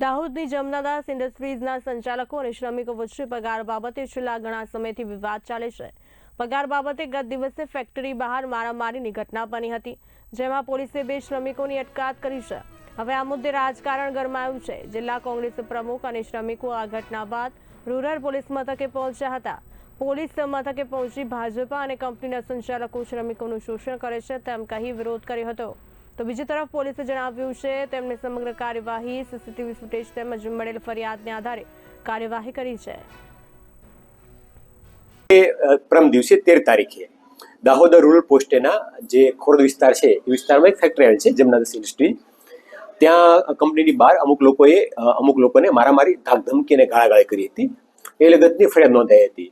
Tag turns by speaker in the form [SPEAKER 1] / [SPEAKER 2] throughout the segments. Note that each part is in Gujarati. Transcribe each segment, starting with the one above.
[SPEAKER 1] દાહોદની જમનાદાસ ઇન્ડસ્ટ્રીઝના સંચાલકો અને શ્રમિકો વચ્ચે પગાર બાબતે છેલ્લા ઘણા સમયથી વિવાદ ચાલે છે. પગાર બાબતે ગત દિવસે ફેક્ટરી બહાર મારામારીની ઘટના બની હતી, જેમાં પોલીસે બે શ્રમિકોની અટકાયત કરી છે. હવે આ મુદ્દે રાજકારણ ગરમાયું છે. જિલ્લા કોંગ્રેસ પ્રમુખ અને શ્રમિકો આ ઘટના બાદ રૂરલ પોલીસ મથકે પહોંચ્યા હતા. પોલીસ મથકે પહોંચી ભાજપા અને કંપનીના સંચાલકો શ્રમિકોનું શોષણ કરે છે તેમ કહી વિરોધ કર્યો હતો. તો બીજી તરફ પોલીસે જણાવ્યું છે તેમને સમગ્ર કાર્યવાહી સીસીટીવી ફૂટેજ તેમજ મળેલ ફરિયાદને આધારે કાર્યવાહી કરી છે.
[SPEAKER 2] પ્રમ દિવસે તેર તારીખે દાહોદ રૂરલ પોસ્ટેના જે ખોરદ વિસ્તાર છે, એ વિસ્તારમાં એક ફેક્ટરી આવેલ છે જમનાદાસ ઇન્ડસ્ટ્રી ત્યાં કંપનીની બહાર અમુક લોકોએ અમુક લોકોને મારામારી ધાક ધમકી અને ગાળાગાળી કરી હતી. એ લગતની ફરિયાદ નોંધાઈ હતી.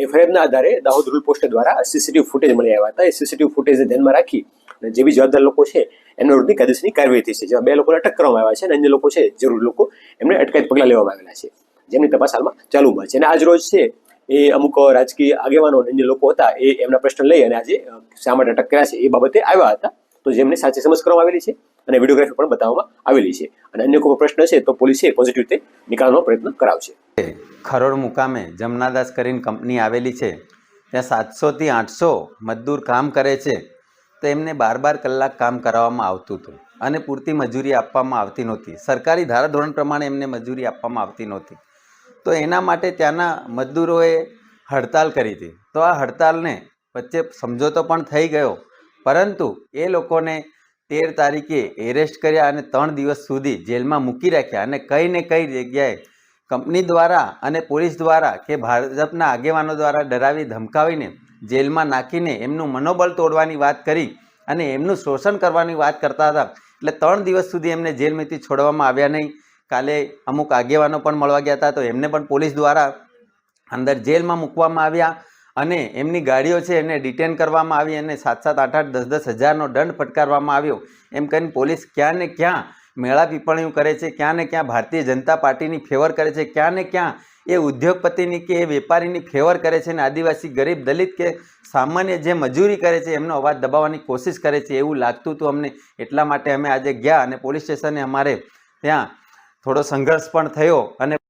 [SPEAKER 2] એ ફરિયાદના આધારે દાહોદ રૂરલ પોસ્ટ દ્વારા સીસીટીવી ફૂટેજ મળી આવ્યા હતા. એ સીસીટીવી ફૂટેજને ધ્યાનમાં રાખી અને જે બી જવાબદાર લોકો છે, એમના વિરુદ્ધની કાયદેસરની કાર્યવાહી થઈ છે. જેમાં બે લોકોને અટક કરવામાં આવ્યા છે અને અન્ય લોકો છે, જરૂર લોકો, એમને અટકાયત પગલાં લેવામાં આવેલા છે. જેમની તપાસ હાલમાં ચાલુમાં છે. અને આજ રોજ છે, એ અમુક રાજકીય આગેવાનો અને અન્ય લોકો હતા, એ એમના પ્રશ્ન લઈ અને આજે શા માટે અટક કર્યા છે એ બાબતે આવ્યા હતા. તો જેમને સાચી સમજ કરવામાં આવેલી છે અને વિડીયોગ્રાફી પણ બતાવવામાં આવેલી છે. અને અન્ય કોઈ પ્રશ્ન છે, તો પોલીસે પોઝિટિવ રીતે નિકાલવાનો પ્રયત્ન કરાવશે.
[SPEAKER 3] ખરોડ મુકામે જમનાદાસ કરીને કંપની આવેલી છે. ત્યાં સાતસોથી આઠસો મજદૂર કામ કરે છે. તો એમને બાર બાર કલાક કામ કરાવવામાં આવતું હતું અને પૂરતી મજૂરી આપવામાં આવતી નહોતી. સરકારી ધારાધોરણ પ્રમાણે એમને મજૂરી આપવામાં આવતી નહોતી. તો એના માટે ત્યાંના મજદૂરોએ હડતાલ કરી હતી. તો આ હડતાલને વચ્ચે સમજોતો પણ થઈ ગયો. પરંતુ એ લોકોને તેર તારીખે એરેસ્ટ કર્યા અને ત્રણ દિવસ સુધી જેલમાં મૂકી રાખ્યા અને કઈ ને કઈ જગ્યાએ કંપની દ્વારા અને પોલીસ દ્વારા કે ભાજપના આગેવાનો દ્વારા ડરાવી ધમકાવીને જેલમાં નાખીને એમનું મનોબળ તોડવાની વાત કરી અને એમનું શોષણ કરવાની વાત કરતા હતા. એટલે ત્રણ દિવસ સુધી એમને જેલમાંથી છોડવામાં આવ્યા નહીં. કાલે અમુક આગેવાનો પણ મળવા ગયા હતા, તો એમને પણ પોલીસ દ્વારા અંદર જેલમાં મૂકવામાં આવ્યા અને એમની ગાડીઓ છે એને ડિટેન કરવામાં આવી અને સાત સાત આઠ આઠ દસ દસ હજારનો દંડ ફટકારવામાં આવ્યો. એમ કરીને પોલીસ ક્યાં ને ક્યાં મેળા પીપણીઓ કરે છે, ક્યાં ને ક્યાં ભારતીય જનતા પાર્ટીની ફેવર કરે છે, ક્યાં ને ક્યાં એ ઉદ્યોગપતિની કે એ વેપારીની ફેવર કરે છે અને આદિવાસી ગરીબ દલિત કે સામાન્ય જે મજૂરી કરે છે, એમનો અવાજ દબાવવાની કોશિશ કરે છે એવું લાગતું હતું અમને એટલા માટે અમે આજે ગયા અને પોલીસ સ્ટેશને અમારે ત્યાં થોડો સંઘર્ષ પણ થયો અને